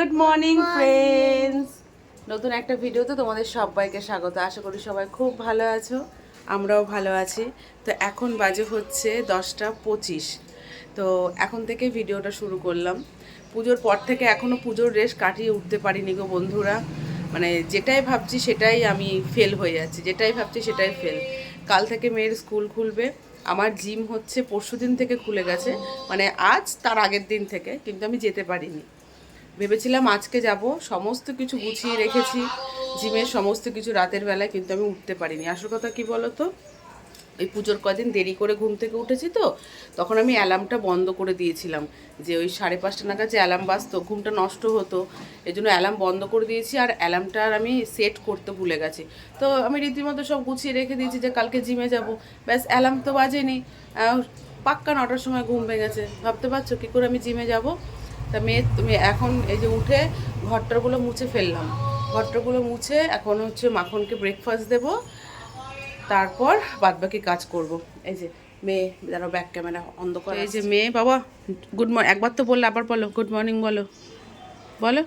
Good morning friends নতুন একটা ভিডিওতে তোমাদের সবাইকে স্বাগত। আশা করি সবাই খুব ভালো আছো আমরাও ভালো আছি। তো এখন বাজে হচ্ছে দশটা পঁচিশ। তো এখন থেকে ভিডিওটা শুরু করলাম। পুজোর পর থেকে এখনও পুজোর রেশ কাটিয়ে উঠতে পারিনি গো বন্ধুরা। মানে যেটাই ভাবছি সেটাই আমি ফেল হয়ে যাচ্ছি। যেটাই ভাবছি সেটাই ফেল কাল থেকে মেয়ের স্কুল খুলবে। আমার জিম হচ্ছে পরশু দিন থেকে খুলে গেছে। মানে আজ তার আগের দিন থেকে কিন্তু আমি যেতে পারিনি। ভেবেছিলাম আজকে যাব, সমস্ত কিছু গুছিয়ে রেখেছি, জিমের সমস্ত কিছু রাতের বেলায়, কিন্তু আমি উঠতে পারিনি। আসল কথা কি বলো তো এই পুজোর কদিন দেরি করে ঘুম থেকে উঠেছি তো, তখন আমি অ্যালার্মটা বন্ধ করে দিয়েছিলাম, যে ওই সাড়ে পাঁচটা নাগাদ যে অ্যালার্ম বাজতো, ঘুমটা নষ্ট হতো এই জন্য অ্যালার্ম বন্ধ করে দিয়েছি, আর অ্যালার্মটা আর আমি সেট করতে ভুলে গেছি। তো আমি রীতিমতো সব গুছিয়ে রেখে দিয়েছি যে কালকে জিমে যাব। ব্যাস, অ্যালার্ম তো বাজেনি। পাক্কা নটার সময় ঘুম ভেঙেছে। ভাবতে পারছ কী করে আমি জিমে যাব? তা মেয়ে তুমি এখন এই যে উঠে ঘরটাগুলো মুছে ফেললাম। ঘরটাগুলো মুছে এখন হচ্ছে মাখনকে ব্রেকফাস্ট দেব তারপর বাদবাকি কাজ করব। এই যে মেয়ে যারা ব্যাক ক্যামেরা অন্ধকার এই যে মেয়ে বাবা গুড মর্নিং একবার তো বললে আবার বলো গুড মর্নিং বলো। বলো।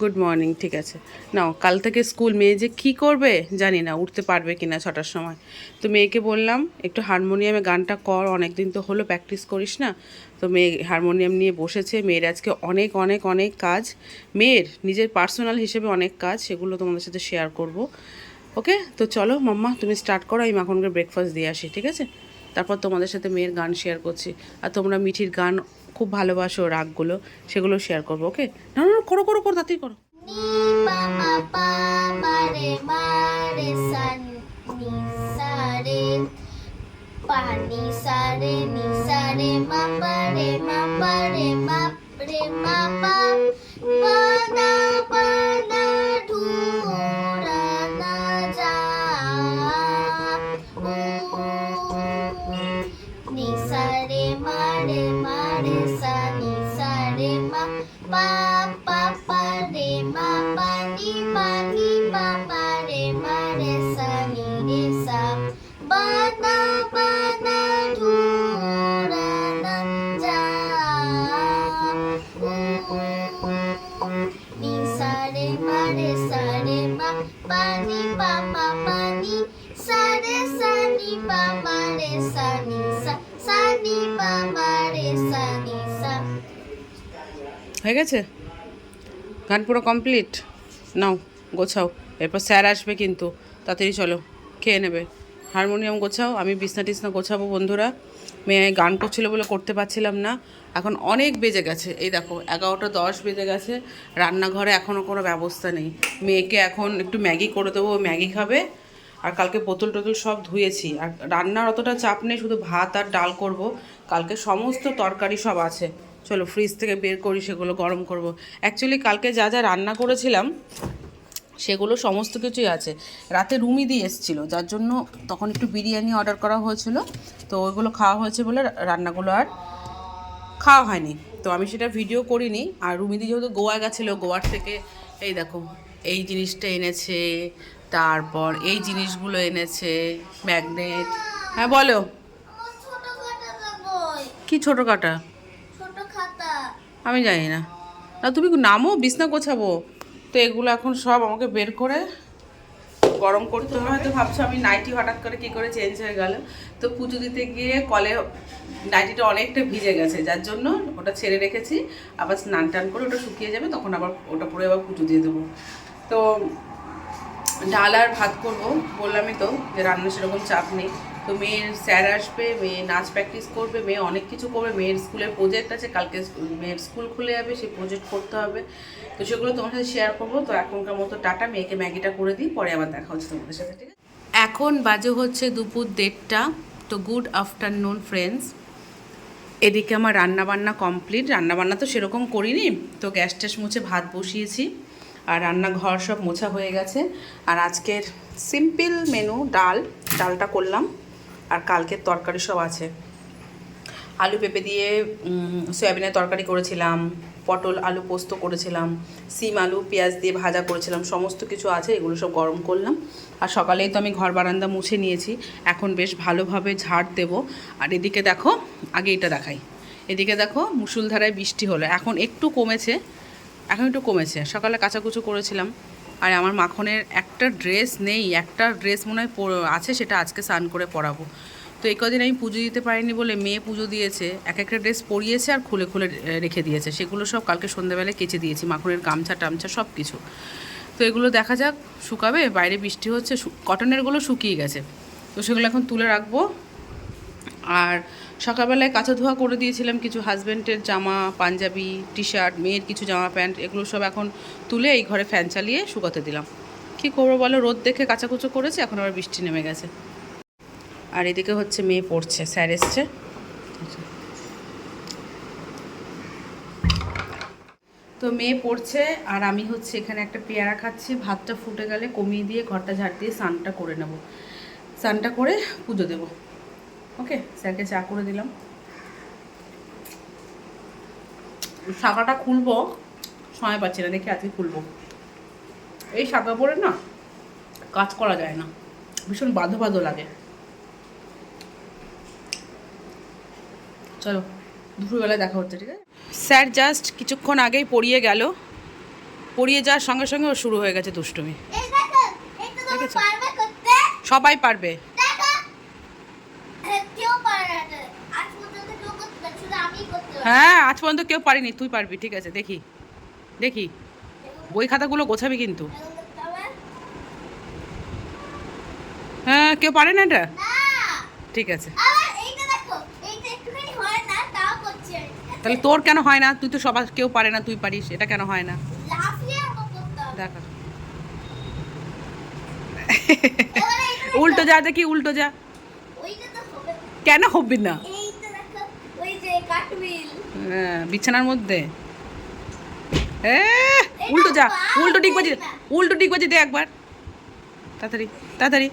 গুড মর্নিং ঠিক আছে। নাও, কাল থেকে স্কুল, মেয়ে যে কি করবে জানি না, উঠতে পারবে কি না ছটার সময়। তো মেয়েকে বললাম, একটু হারমোনিয়ামে গানটা কর অনেক দিন তো হলো প্র্যাকটিস করিস না। তো মেয়ে হারমোনিয়াম নিয়ে বসেছে, মেয়ের আজকে অনেক অনেক অনেক কাজ। মেয়ের, নিজের পার্সোনাল হিসেবে অনেক কাজ, সেগুলো তোমাদের সাথে শেয়ার করব। ওকে? তো চলো, মাম্মা, তুমি স্টার্ট করো, আমি মাখনকে ব্রেকফাস্ট দিয়ে আসি, ঠিক আছে? তারপর তোমাদের সাথে মেয়ের গান শেয়ার করছি। আর তোমরা মিঠির গান খুব ভালোবাসো রাগগুলো সেগুলো শেয়ার করব ওকে না না না, করো করো করো তাতেই করো। pa সারে pa ma re ma re রে মা sa ni pa ni pa pa re ma re sa ni re sa ba na ba na dhu ra na ja ni sa re ma re sa re ma pa ni pa pa pa ni sa re sa ni pa ma re sa ni sa sa ni pa ma re sa ni sa হয়ে গেছে গান পুরো complete নাও, গোছাও। এরপর sir আসবে কিন্তু। তাড়াতাড়ি চলো, খেয়ে নেবে। হারমোনিয়াম গোছাও, আমি বিছনা টিছনা গোছাবো বন্ধুরা। মেয়ে গান করছিল বলে করতে পারছিলাম না। এখন অনেক বেজে গেছে। এই দেখো, এগারোটা দশ বেজে গেছে। রান্নাঘরে এখনও কোনো ব্যবস্থা নেই। মেয়েকে এখন একটু ম্যাগি করে দেবো ম্যাগি খাবে। আর কালকে বোতল টোতল সব ধুয়েছি। আর রান্নার অতটা চাপ নেই, শুধু ভাত আর ডাল করব। কালকে সমস্ত তরকারি সব আছে। চলো ফ্রিজ থেকে বের করি সেগুলো গরম করব। অ্যাকচুয়ালি কালকে যা যা রান্না করেছিলাম সেগুলো সমস্ত কিছুই আছে। রাতে রুমি দিয়ে এসেছিল যার জন্য তখন একটু বিরিয়ানি অর্ডার করা হয়েছিল। তো ওইগুলো খাওয়া হয়েছে বলে রান্নাগুলো আর খাওয়া হয়নি। তো আমি সেটা ভিডিও করিনি। আর রুমিদি যেহেতু গোয়া গেছিল গোয়ার থেকে এই দেখো এই জিনিসটা এনেছে তারপর এই জিনিসগুলো এনেছে ম্যাগনেট হ্যাঁ বলো। কি ছোটো কাটা? আমি জানি না না তুমি নামো, বিছনা গোছাবো। তো এগুলো এখন সব আমাকে বের করে গরম করতে হবে। হয়তো ভাবছ আমি নাইটি হঠাৎ করে কি করে চেঞ্জ হয়ে গেল। তো পুজো দিতে গিয়ে কলে নাইটিটা অনেকটা ভিজে গেছে, যার জন্য ওটা ছেড়ে রেখেছি। আবার স্নান টান করে ওটা শুকিয়ে যাবে, তখন আবার ওটা পরে আবার পুজো দিয়ে দেবো। তো ডাল আর ভাত করব, বললামই তো যে রান্না সেরকম চাপ নেই। তো মেয়ের স্যার আসবে, মেয়ে নাচ প্র্যাকটিস করবে, মেয়ে অনেক কিছু করবে। মেয়ের স্কুলের প্রজেক্ট আছে, কালকে মেয়ের স্কুল খুলে যাবে, সেই প্রজেক্ট করতে হবে। তো সেগুলো তোমার সাথে শেয়ার করব। তো এখনকার মতো টাটা, মেয়েকে ম্যাগিটা করে দিই, পরে আবার দেখা হচ্ছে তোমাদের সাথে, ঠিক আছে? এখন বাজে হচ্ছে দুপুর দেড়টা। তো গুড আফটারনুন ফ্রেন্ডস এদিকে আমার রান্না বান্না কমপ্লিট রান্না বান্না তো সেরকম করিনি। তো গ্যাস ট্যাস মুছে ভাত বসিয়েছি। আর রান্নাঘর সব মোছা হয়ে গেছে। আর আজকের সিম্পল মেনু ডাল। ডালটা করলাম। আর কালকের তরকারি সব আছে। আলু পেঁপে দিয়ে সয়াবিনের তরকারি করেছিলাম, পটল আলু পোস্ত করেছিলাম, সিম আলু, পেঁয়াজ দিয়ে ভাজা করেছিলাম, সমস্ত কিছু আছে, এগুলো সব গরম করলাম। আর সকালেই তো আমি ঘর বারান্দা মুছে নিয়েছি, এখন বেশ ভালোভাবে ঝাড় দেব। আর এদিকে দেখো, আগে এটা দেখাই। এদিকে দেখো, মুসুলধারায় বৃষ্টি হলো, এখন একটু কমেছে, এখন একটু কমেছে। সকালে কাচাকুচো করেছিলাম আর আমার মাখনের একটা ড্রেস নেই, একটা ড্রেস মনে হয় আছে সেটা আজকে স্নান করে পরাবো। তো এই কদিন আমি পুজো দিতে পারিনি বলে মেয়ে পুজো দিয়েছে, এক একটা ড্রেস পরিয়েছে আর খুলে খুলে রেখে দিয়েছে। সেগুলো সব কালকে সন্ধ্যাবেলায় কেচে দিয়েছি, মাখনের গামছা টামছা সব কিছু। তো এগুলো দেখা যাক, শুকাবে, বাইরে বৃষ্টি হচ্ছে কটনেরগুলো শুকিয়ে গেছে। তো সেগুলো এখন তুলে রাখব। আর সকালবেলায় কাঁচা ধোয়া করে দিয়েছিলাম, কিছু হাজব্যান্ডের জামা, পাঞ্জাবি টি শার্ট মেয়ের কিছু জামা, প্যান্ট, এগুলো সব এখন তুলে এই ঘরে ফ্যান চালিয়ে শুকাতে দিলাম। কী করব বলো? রোদ দেখে কাচাকুচো করেছে, এখন আবার বৃষ্টি নেমে গেছে। আর এদিকে হচ্ছে মেয়ে পড়ছে, স্যার এসছে। তো মেয়ে পড়ছে, আর আমি হচ্ছে এখানে একটা পেয়ারা খাচ্ছি, ভাতটা ফুটে গেলে কমিয়ে দিয়ে ঘরটা ঝাড় দিয়ে স্নানটা করে নেব। স্নানটা করে পুজো দেবো। ওকে স্যারকে চা করে দিলাম। শাখাটা খুলবো সময় পাচ্ছি না দেখি আজকে খুলবো। এই শাখা পরে না কাজ করা যায় না ভীষণ বাধো বাধো লাগে। চলো দুপুরবেলায় দেখা হচ্ছে ঠিক আছে? স্যার জাস্ট কিছুক্ষণ আগেই পড়িয়ে গেল। পড়িয়ে যাওয়ার সঙ্গে সঙ্গে ও শুরু হয়ে গেছে দুষ্টুমি। সবাই পারবে দেখো এ, কেউ পারে না এটা। আজ পর্যন্ত কেউ করতে পারে শুধু আমিই করতে পারি হ্যাঁ আজ পর্যন্ত কেউ পারিনি তুই পারবি ঠিক আছে দেখি দেখি। বই খাতাগুলো গোছাবি কিন্তু? হ্যাঁ কেউ পারে না এটা? ঠিক আছে? তাহলে তোর কেন হয় না? তুই তো সবার কেউ পারে না তুই পারিস এটা কেন হয় না? দেখা। উল্টো যা দেখি উল্টো যা। কেন হবি না এইটা দেখো ওই যে কাঠবিল হ্যাঁ, বিছানার মধ্যে। উল্টো যা উল্টো ঠিক বাজি উল্টো ঠিক বাজি দে একবার। তাড়াতাড়ি তাড়াতাড়ি।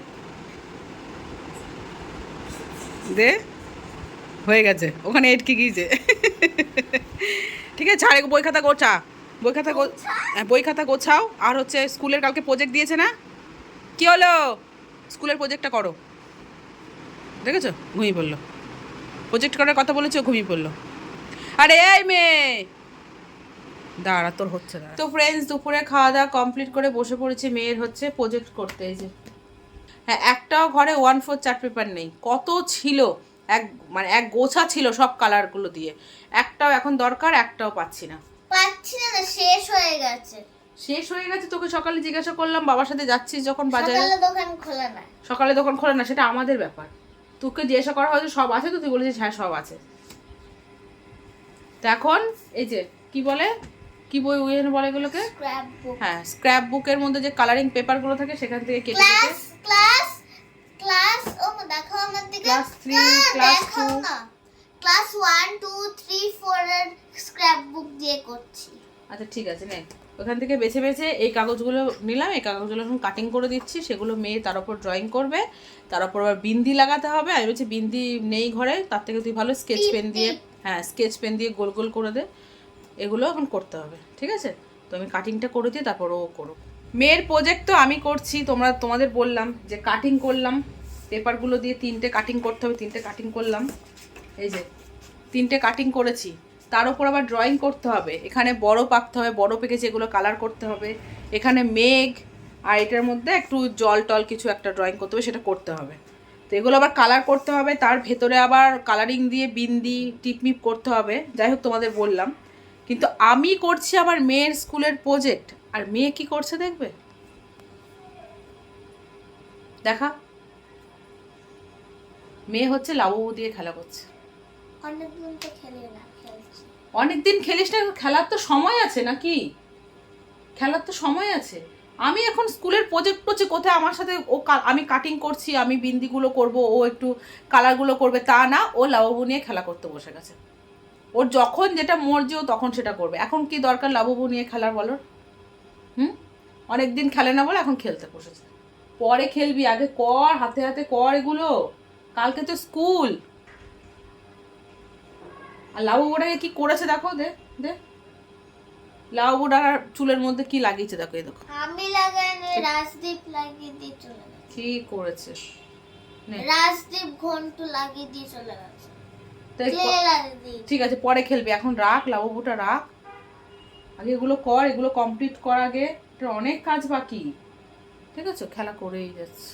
দে হয়ে গেছে ওখানে এটকে গিয়েছে। ঠিক আছে ছাড়ে বই খাতা গোছা বই খাতা হ্যাঁ, বই খাতা গোছাও। আর হচ্ছে স্কুলের কালকে প্রজেক্ট দিয়েছে না? কি হলো? স্কুলের প্রজেক্টটা করো। দেখেছ? ঘুমিয়ে পড়ল। প্রজেক্ট করার কথা বলেছে ঘুমিয়ে পড়ল। আরে এই মেয়ে। দাঁড়া তোর হচ্ছে না। তো ফ্রেন্ডস দুপুরে খাওয়া দাওয়া কমপ্লিট করে বসে পড়েছি মেয়ের হচ্ছে প্রজেক্ট করতে এই যে। হ্যাঁ একটাও ঘরে ওয়ান ফোর চার্ট পেপার নেই। কত ছিল? এক মানে এক গোছা ছিল সব কালারগুলো দিয়ে। একটাও এখন দরকার একটাও পাচ্ছি না। পাচ্ছি না শেষ হয়ে গেছে। শেষ হয়ে গেছে? তোকে সকালে জিজ্ঞাসা করলাম বাবার সাথে যাচ্ছিস যখন বাজারে? সকালে দোকান খোলা না। সকালে দোকান খোলে না সেটা আমাদের ব্যাপার। তোকে জিজ্ঞাসা করা হয়েছে সব আছে তো? তুই বলেছিস হ্যাঁ সব আছে। তো এখন এই যে কি বলে? কি বই ওই বলে এগুলোকে? স্ক্র্যাপ বুক হ্যাঁ স্ক্র্যাপ বুকের মধ্যে যে কালারিং পেপারগুলো থাকে সেখান থেকে কেটে ক্লাস ক্লাস ক্লাস ও দেখো আমার দিকে। Class দেখাও two। না class one two three four এর স্ক্র্যাপ বুক দিয়ে করছি। আচ্ছা ঠিক আছে নে। ওখান থেকে বেছে বেছে এই কাগজগুলো নিলাম এই কাগজগুলো এখন কাটিং করে দিচ্ছি সেগুলো মেয়ে তার উপর ড্রয়িং করবে তার উপর আবার বিন্দি লাগাতে হবে আমি বলছি বিন্দি নেই ঘরে তার থেকে তুই ভালো স্কেচ পেন দিয়ে। হ্যাঁ স্কেচ পেন দিয়ে গোল গোল করে দে। এগুলো এখন করতে হবে, ঠিক আছে? তো আমি কাটিংটা করে দিয়ে তারপর ও করো মেয়ের প্রজেক্ট তো আমি করছি, তোমরা, তোমাদের বললাম যে কাটিং করলাম। পেপারগুলো দিয়ে তিনটে কাটিং করতে হবে, তিনটে কাটিং করলাম। এই যে, তিনটে কাটিং করেছি। তার উপর আবার ড্রয়িং করতে হবে। এখানে বড় পাকতে হবে, বড় পেকেছে এগুলো কালার করতে হবে। এখানে মেঘ, আর এটার মধ্যে একটু জল টল কিছু একটা ড্রয়িং করতে হবে, সেটা করতে হবে। এগুলো আবার কালার করতে হবে তার ভেতরে আবার কালারিং দিয়ে বিন্দি টিপমিপ করতে হবে যাই হোক তোমাদের বললাম। কিন্তু আমি করছি আমার মেয়ের স্কুলের প্রজেক্ট আর মেয়ে কি করছে দেখবে? দেখা। মেয়ে হচ্ছে লাবু দিয়ে খেলা করছে। অনেকদিন তো খেলে না অনেকদিন খেলিস না খেলার তো সময় আছে নাকি? খেলার তো সময় আছে। আমি এখন স্কুলের প্রজেক্ট করছি, কোথায় আমার সাথে ও আমি কাটিং করছি, আমি বিন্দিগুলো করব, ও একটু কালারগুলো করবে, তা না, ও লাবু নিয়ে খেলা করতে বসে গেছে। ওর যখন যেটা মর্জি, ও তখন সেটা করবে। এখন কি দরকার লাবু নিয়ে খেলার বলো? হুম? অনেক দিন খেলে না বলে এখন খেলতে বসেছে। পরে খেলবি, আগে কর, হাতে হাতে কর এগুলো। কালকে তো স্কুল। আর লাবু ওটাকে কি করেছে দেখো, দে দে। লাউ বোটার চুলের মধ্যে কি লাগিয়েছে দেখো এই দেখো। আমি লাগাইনি রাজদীপ লাগিয়ে দিয়ে চলে গেছে। কি করেছে। রাজদীপ ঘন্টু লাগিয়ে দিয়ে চলে গেছে। ঠিক আছে পরে খেলবি। এখন রাখ লাউ বোটা রাখ। আগে এগুলো কর এগুলো কমপ্লিট কর আগে। অনেক কাজ বাকি। ঠিক আছে খেলা করেই যাচ্ছে।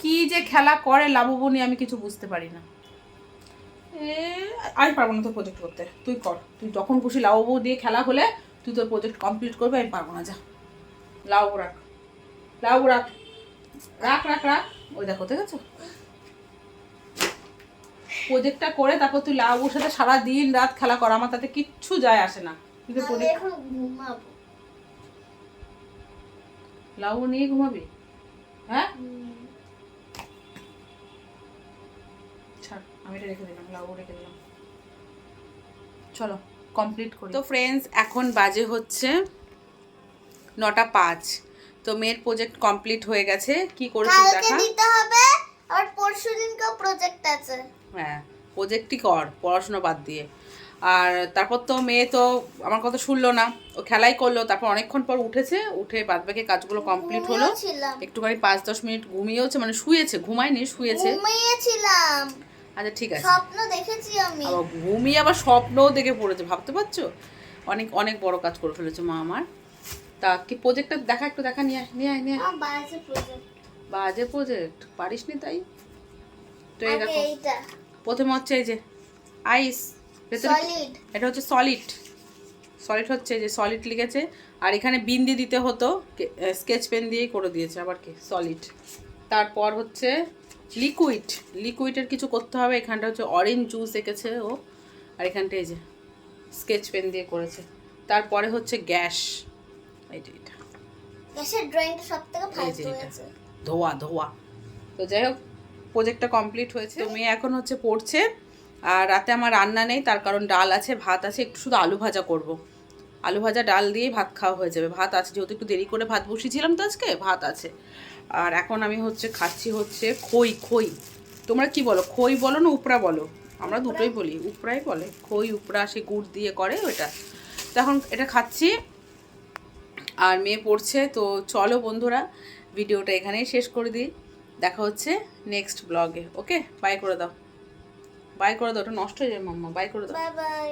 কি যে খেলা করে লাভবনি আমি কিছু বুঝতে পারি না। এ আমি পারব না তোর প্রজেক্ট করতে। তুই কর। তুই যখন খুশি লাভবু দিয়ে খেলা হলে তুই তোর প্রজেক্ট কমপ্লিট করবে আমি পারব না যা। লাউ রাখ। লাউ রাখ। রাখ রাখ রাখ। ওই দেখো ঠিক আছে? প্রজেক্টটা করে তারপর তুই লাউর সাথে সারা দিন রাত খেলা কর আমার তাতে কিচ্ছু যায় আসে না। কিন্তু লাউ নিয়ে ঘুমাবি? হ্যাঁ? ছাড় আমি এটা রেখে দিলাম লাউ রেখে দিলাম। চলো। কমপ্লিট করি। তো ফ্রেন্ডস এখন বাজে হচ্ছে নটা পাঁচ। তো মেয়ের প্রজেক্ট কমপ্লিট হয়ে গেছে। কি কালকে দেখা? দিতে হবে আর পরশু দিনকেও প্রজেক্ট আছে। হ্যাঁ প্রজেক্টই কর পড়াশোনা বাদ দিয়ে। আর তারপর তো মেয়ে তো আমার কথা শুনলো না। ও খেলাই করল তারপর অনেকক্ষণ পর উঠেছে উঠে বাদ বাকি কাজগুলো কমপ্লিট হলো। একটুখানি পাঁচ দশ মিনিট ঘুমিয়েওছে মানে শুয়েছে ঘুমায়নি শুয়েছে। ঘুমিয়েছিলাম। আচ্ছা ঠিক আছে। স্বপ্ন দেখেছি আমি। আবার ঘুমিয়ে আবার স্বপ্নও দেখে পড়েছে ভাবতে পারছ? অনেক অনেক বড় কাজ করে ফেলেছে মা আমার। তা কি প্রজেক্টটা দেখা একটু দেখা নিয়ে আয় নিয়ে আয় নিয়ে বাজে প্রজেক্ট বাজে প্রজেক্ট পারিস নি তাই? তো এই দেখো প্রথমে হচ্ছে এই যে আইস সলিড এটা হচ্ছে সলিড সলিড হচ্ছে যে সলিড লিখেছে। আর এখানে বিন্দি দিতে হতো স্কেচ পেন দিয়েই করে দিয়েছে আবার কি? সলিড তারপর হচ্ছে লিকুইড লিকুইডের কিছু করতে হবে। এখানটা হচ্ছে অরেঞ্জ জুস এঁকেছে ও। আর এখানটা এই যে স্কেচ পেন দিয়ে করেছে। তারপরে হচ্ছে গ্যাস এই যে এটা। গ্যাসের ড্রয়িংটা সব থেকে ধোয়া ধোয়া। তো যাই হোক প্রজেক্টটা কমপ্লিট হয়েছে। তো মেয়ে এখন হচ্ছে পড়ছে। আর রাতে আমার রান্না নেই তার কারণ ডাল আছে ভাত আছে। একটু শুধু আলু ভাজা করব। আলু ভাজা ডাল দিয়েই ভাত খাওয়া হয়ে যাবে। ভাত আছে যেহেতু একটু দেরি করে ভাত বসিয়েছিলাম তো আজকে ভাত আছে। আর এখন আমি হচ্ছে খাচ্ছি হচ্ছে খই খই। তোমরা কি বলো? খই বলো না উপরা বলো? আমরা দুটোই বলি উপরাই বলে। খই উপরা সে গুড় দিয়ে করে ওটা তো এখন এটা খাচ্ছি। আর মেয়ে পড়ছে তো চলো বন্ধুরা ভিডিওটা এখানেই শেষ করে দিই। দেখা হচ্ছে নেক্সট ব্লগে ওকে বাই করে দাও। বাই করে দাও ওটা নষ্ট হয়ে যাবে মাম্মা। বাই করে দাও। Bye bye